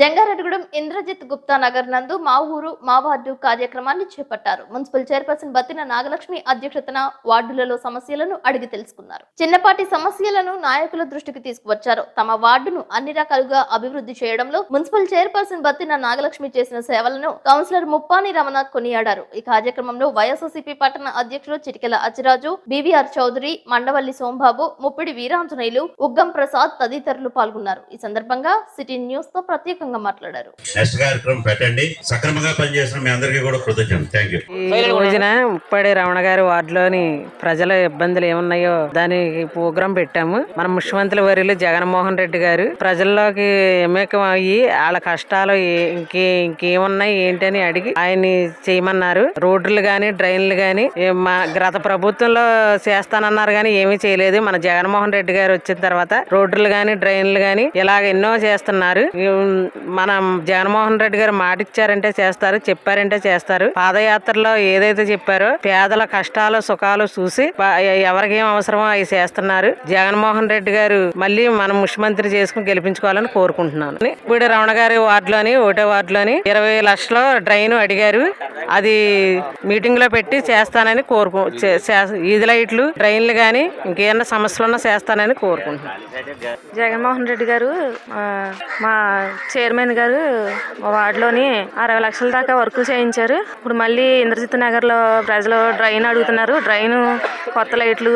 జంగారెడ్డిగూడెం ఇంద్రజిత్ గుప్తా నగర్ నందు మా ఊరు మా వార్డు కార్యక్రమాన్ని చేపట్టారు. మున్సిపల్ చైర్పర్సన్ బత్తిన నాగలక్ష్మి అధ్యక్షతన వార్డులలో సమస్యలను అడిగి తెలుసుకున్నారు. చిన్నపాటి సమస్యలను నాయకుల దృష్టికి తీసుకువచ్చారు. తమ వార్డును అన్ని రకాలుగా అభివృద్ధి చేయడంలో మున్సిపల్ చైర్పర్సన్ బత్తిన నాగలక్ష్మి చేసిన సేవలను కౌన్సిలర్ ముప్పాని రమణ కొనియాడారు. ఈ కార్యక్రమంలో వైఎస్ఆర్సీపీ పట్టణ అధ్యక్షులు చిటికెల అచ్చిరాజు బీవీఆర్ చౌదరి మండవల్లి సోంబాబు ముప్పిడి వీరాంజనేయులు ఉగ్గం ప్రసాద్ తదితరులు పాల్గొన్నారు. ఈ సందర్భంగా సిటీ న్యూస్తో ప్రత్యేక ప్రత్యేకంగా మాట్లాడారు. నెక్స్ట్ కార్యక్రమం పెట్టండి. సక్రమంగా పనిచేసిన మీ అందరికీ కూడా కృతజ్ఞతలు. థ్యాంక్ యూ ఈ రోజున ఉప్పాడి రమణ గారి వార్డులోని ప్రజల ఇబ్బందులు ఏమున్నాయో దానికి ప్రోగ్రాం పెట్టాము. మన ముఖ్యమంత్రి వర్యులు జగన్మోహన్ రెడ్డి గారు ప్రజల్లోకి ఎమేకం అయ్యి వాళ్ళ కష్టాలు ఇంకే ఇంకేమున్నాయి ఏంటి అని అడిగి ఆయన్ని చేయమన్నారు. రోడ్లు గాని డ్రైన్లు గాని మా గత ప్రభుత్వంలో చేస్తానన్నారు గాని ఏమీ చేయలేదు. మన జగన్మోహన్ రెడ్డి గారు వచ్చిన తర్వాత రోడ్లు గాని డ్రైన్లు గాని ఇలాగ ఎన్నో చేస్తున్నారు. మన జగన్మోహన్ రెడ్డి గారు మాట ఇచ్చారంటే చేస్తారు చెప్పారంటే చేస్తారు. పాదయాత్రలో ఏదైతే చెప్పారో పేదల కష్టాలు సుఖాలు చూసి ఎవరికేం అవసరమో అవి చేస్తున్నారు. జగన్మోహన్ రెడ్డి గారు మళ్ళీ మనం ముఖ్యమంత్రి చేసుకుని గెలిపించుకోవాలని కోరుకుంటున్నాను. ఇప్పుడు రమణ గారి వార్డులోని ఒకటో వార్డులోని ఇరవై లక్షలు డ్రైన్ అడిగారు. అది మీటింగ్లో పెట్టి చేస్తానని కోరుకు ఈది లైట్లు ట్రైన్లు కానీ ఇంకేమన్నా సమస్యలు ఉన్నా చేస్తానని కోరుకుంటున్నాను జగన్మోహన్ రెడ్డి గారు మా చైర్మన్ గారు మా వార్డులోని అరవై లక్షల దాకా వర్క్ చేయించారు. ఇప్పుడు మళ్ళీ ఇంద్రజిత్ నగర్లో ప్రజలు డ్రైన్ అడుగుతున్నారు. డ్రైన్ కొత్త లైట్లు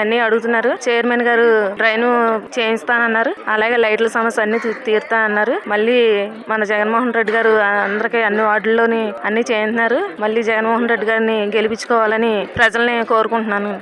అన్నీ అడుగుతున్నారు. చైర్మన్ గారు ట్రైన్ చేయిస్తానన్నారు. అలాగే లైట్ల సమస్య అన్ని తీరుతా అన్నారు. మళ్ళీ మన జగన్మోహన్ రెడ్డి గారు అందరికీ అన్ని వార్డుల్లోని అన్ని చేయింటున్నారు మళ్ళీ జగన్మోహన్ రెడ్డి గారిని గెలిపించుకోవాలని ప్రజల్ని కోరుకుంటున్నాను.